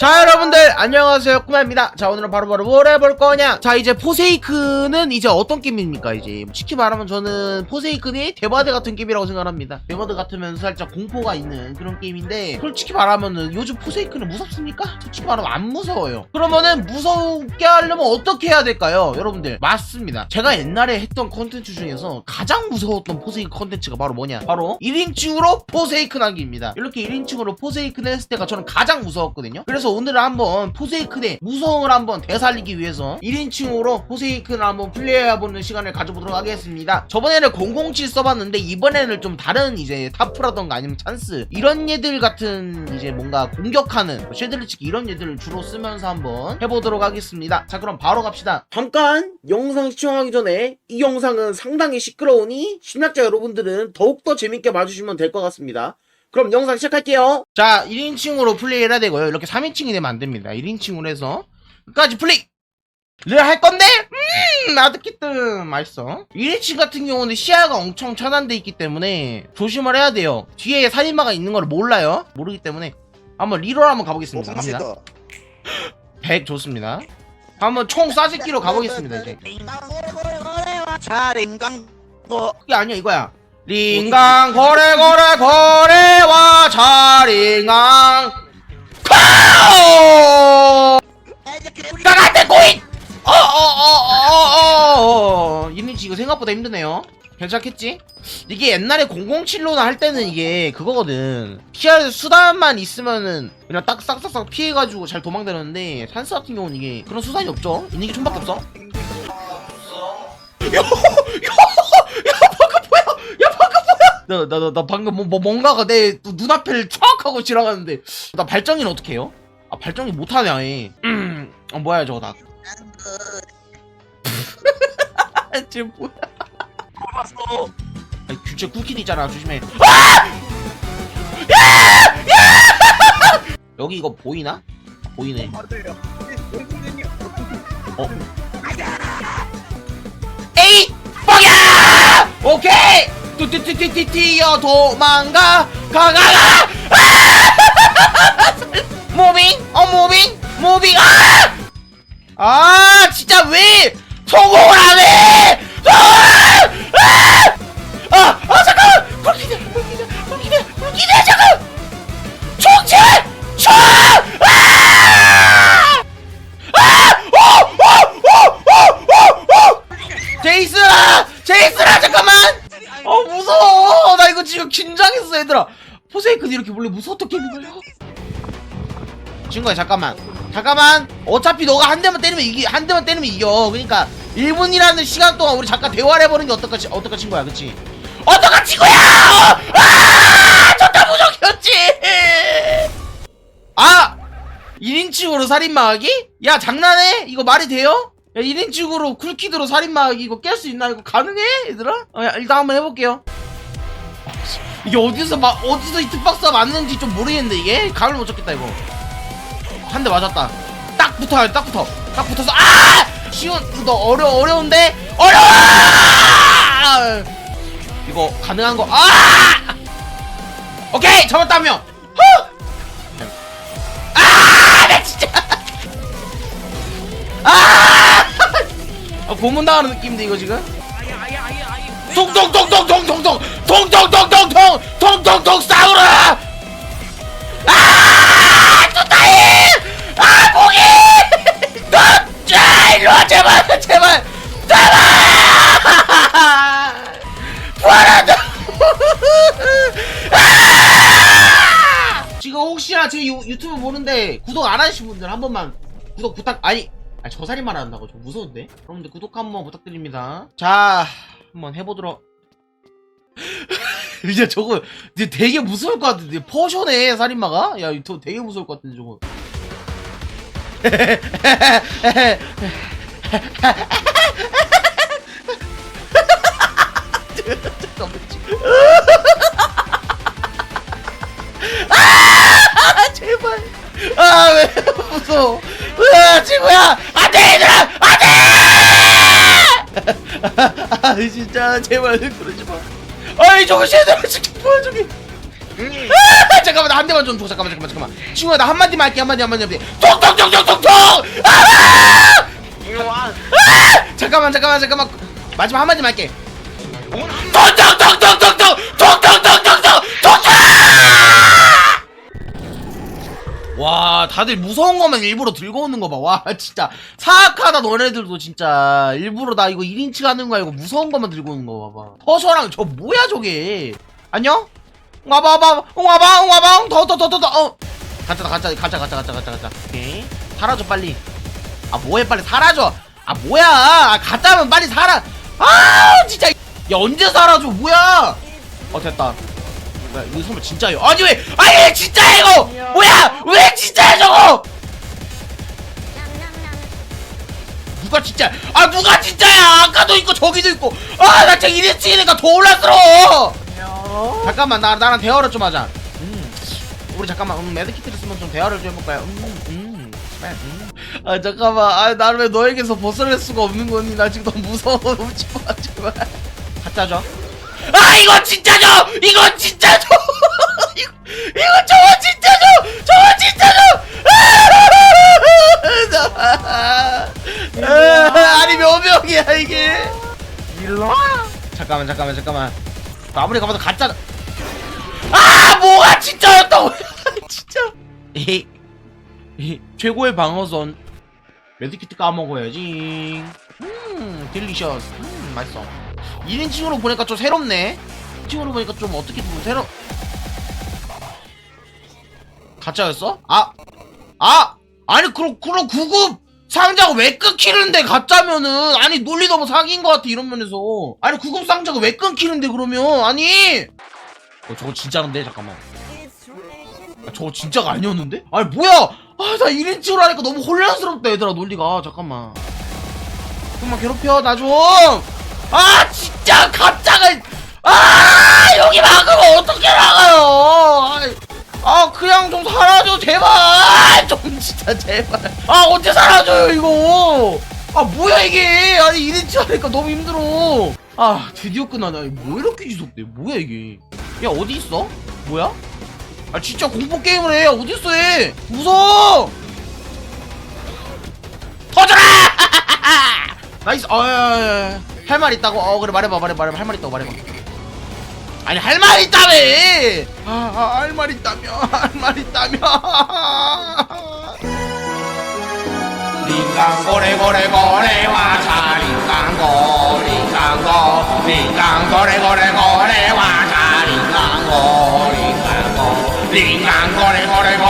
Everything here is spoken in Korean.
자 여러분들 안녕하세요. 꾸마입니다. 자 오늘은 바로바로 뭘 해볼 거냐? 자 이제 포세이크는 이제 어떤 게임입니까 이제? 솔직히 말하면 저는 포세이크는 대바드 같은 게임이라고 생각합니다. 대바드 같으면 살짝 공포가 있는 그런 게임인데 솔직히 말하면은 요즘 포세이크는 무섭습니까? 솔직히 말하면 안 무서워요. 그러면은 무섭게 하려면 어떻게 해야 될까요 여러분들? 맞습니다. 제가 옛날에 했던 컨텐츠 중에서 가장 무서웠던 포세이크 컨텐츠가 바로 뭐냐? 바로 1인칭으로 포세이크 난기입니다. 이렇게 1인칭으로 포세이크 냈을 때가 저는 가장 무서웠거든요. 그래서 오늘은 한번 포세이큰의 무서움을 한번 되살리기 위해서 1인칭으로 포세이큰을 한번 플레이해보는 시간을 가져보도록 하겠습니다. 저번에는 007 써봤는데 이번에는 좀 다른 이제 타프라던가 아니면 찬스 이런 얘들 같은 이제 뭔가 공격하는 뭐 쉐드리치기 이런 얘들을 주로 쓰면서 한번 해보도록 하겠습니다. 자 그럼 바로 갑시다. 잠깐 영상 시청하기 전에 이 영상은 상당히 시끄러우니 심리학자 여러분들은 더욱더 재밌게 봐주시면 될 것 같습니다. 그럼 영상 시작할게요. 자, 1인칭으로 플레이를 해야 되고요. 이렇게 3인칭이 되면 안 됩니다. 1인칭으로 해서 끝까지 플레이! 를할 건데? 음, 나듣기뜸 맛있어. 1인칭 같은 경우는 시야가 엄청 차단돼 있기 때문에 조심을 해야 돼요. 뒤에 살인마가 있는 걸 몰라요. 모르기 때문에 한번 리롤 한번 가보겠습니다. 갑니다. 100 좋습니다. 한번 총 쏴짓기로 가보겠습니다, 이제. 뭐 그게 아니야, 이거야. 링강 거래 거래 거래와 자링강. 카오 나한테 고인! 어어어어어 이니치 이거 생각보다 힘드네요. 괜찮겠지? 이게 옛날에 007로나 할 때는 이게 그거거든. 피할 수단만 있으면은 그냥 딱 싹싹싹 피해가지고 잘 도망다녔는데 산스 같은 경우는 이게 그런 수단이 없죠? 게 총밖에 없어 야, 야, 야, 방금 뭐야? 야, 방금 뭐야? 나, 나, 나, 나 방금 뭐, 뭐 뭔가가 내 눈- 눈앞을 촥 하고 지나가는데 나 발정이는 어떻게 해요? 아, 발정이 못하네, 아예. 음, 어, 뭐야, 저거 다. 쟤 뭐야? 봤어 아니, 규제 쿠키도 있잖아, 조심해. 아! 여기 이거 보이나? 보이네. 맞아요 어? 에이! 뻥이야! 오케이! 뚜뚜뚜뚜뚜 도망가 가가가! 아! 무빙! 어 무빙! 무빙! 아! 아 진짜 왜 성공을 안 해! 포세이크는 이렇게 원래 무서웠던 게임인가요? 친구야 잠깐만 잠깐만 어차피 너가 한 대만 때리면 이기 한 대만 때리면 이겨 그러니까 1분이라는 시간 동안 우리 잠깐 대화를 해보는 게 어떨까 치- 어떨까 친구야 그치? 어떨까 친구야! 아! 좋다 무적이었지! 아! 1인칭으로 살인마하기? 야 장난해? 이거 말이 돼요? 야 1인칭으로 쿨키드로 살인마하기 이거 깰 수 있나? 이거 가능해? 얘들아? 어, 야, 일단 한번 해볼게요 이게 어디서 막 어디서 히트박스가 맞는지 좀 모르겠는데 이게? 감을 못 잡겠다 이거 한 대 맞았다 딱 붙어요 딱 붙어 딱 붙어서 아! 쉬운 이거 어려 어려운데? 어려워! 이거 가능한 거 아! 오케이 잡았다 한 명! 후! 아! 나 진짜 아! 아 고문 당하는 느낌인데 이거 지금? 통통통통통통통 통통통통통 통통통 싸우라! 아! 뚜따이! 아 목이! 너자 일로 와 제발 제발 제발! 부활한다! 아! 지금 혹시나 제 유, 유튜브 보는데 구독 안 하신 분들 한 번만 구독 부탁 아니 아니, 저 살인만 한다고 좀 무서운데 여러분들 구독 한 번 부탁드립니다 자 한번 해보도록. 이제 저거 이제 되게 무서울 것 같은데. 퍼셔네 살인마가? 야 이거 되게 무서울 것 같은데 저거. 아 제발. 아왜 무서워? 으아 친구야 안돼 얘들아 안돼 아 진짜 제발 그러지 마 아이 저거 쟤들아 진짜 뭐야 저기 아, 잠깐만 나한 대만 좀 줘. 잠깐만 잠깐만 잠깐만. 친구야 나 한마디만 할게 한마디 한마디 한마디. 톡톡톡톡톡톡. 아! 아! 잠깐만 잠깐만 잠깐만. 마지막 한마디만 할게. 톡톡톡톡톡톡 톡톡톡톡톡 톡톡. 다들 무서운 거만 일부러 들고 오는 거 봐. 와 진짜 사악하다 너네들도 진짜 일부러 나 이거 1인치 하는 거 알고 무서운 거만 들고 오는 거 봐봐. 허서랑 저 뭐야 저게. 안녕? 와봐 와봐 와봐 와봐 더 더 더 더 더 어. 가자 가자 가자 가자 가자 가자 가자. 오케이 사라져 빨리. 아 뭐해 빨리 사라져. 아 뭐야 아, 갔다면 빨리 살아. 아 진짜 야 언제 사라져 뭐야. 어 됐다. 뭐야 이거 선물 진짜예요. 아니 왜 아니 진짜 이거? 뭐야? 왜 진짜야 저거? 누가 진짜 아 누가 진짜야? 아까도 있고 저기도 있고. 아나 진짜 이리 치니까 더 올라스러워. 잠깐만 나 나랑 대화를 좀 하자. 음. 우리 잠깐만 음 매드키트를 쓰면 좀 대화를 좀 해볼까요? 음 음. 음. 아 잠깐만 아 나는 왜 너에게서 벗어날 수가 없는 거니? 나 지금 너무 무서워 오지 마 제발 가짜죠 아 이거 진짜죠 이거 진짜죠 이거 이거 저거 진짜죠 저거 진짜죠 아, 아니 몇 명이야 이게. 일로 와. 잠깐만 잠깐만 잠깐만. 아무리 가봐도 가짜. 아 뭐가 진짜였다고! 진짜. 에이, 최고의 방어선. 매드키트 까먹어야지. 음 딜리셔스. 음 맛있어 1인칭으로 보니까 좀 새롭네. 1인칭으로 보니까 좀 어떻게 보면 새로 가짜였어? 아! 아! 아니 그럼 그럼 구급 상자가 왜 끊기는데 가짜면은? 아니 논리 너무 사기인 것 같아 이런 면에서. 아니 구급 상자가 왜 끊기는데 그러면? 아니! 어 저거 진짜인데? 잠깐만. 아, 저거 진짜가 아니었는데? 아니 뭐야! 아나 1인칭으로 하니까 너무 혼란스럽다 얘들아 논리가. 잠깐만. 좀만 괴롭혀 나좀아 진 짜 가짜가 아 여기 막으면 어떻게 나가요? 아 그냥 좀 사라져 제발. 좀 진짜 제발. 아 언제 사라져요 이거? 아 뭐야 이게? 아니 1인치 하니까 너무 힘들어. 아 드디어 끝나네. 뭐 이렇게 지속돼? 뭐야 이게? 야 어디 있어? 뭐야? 아 진짜 공포 게임을 해. 어디 있어 얘? 무서워! 터져라! 나이스. 어 할 말 있다고? 어 그래 말해봐 말해봐 말해봐. 할 말 있다고 말해봐. 아니 할 말 있다며! 아 할 말 있다며 할 말 있다며. 링강고래고래고래 와 자 링강고 링강고 링강고래고래고래 와 자 링강고 링강고 링강고래고래고래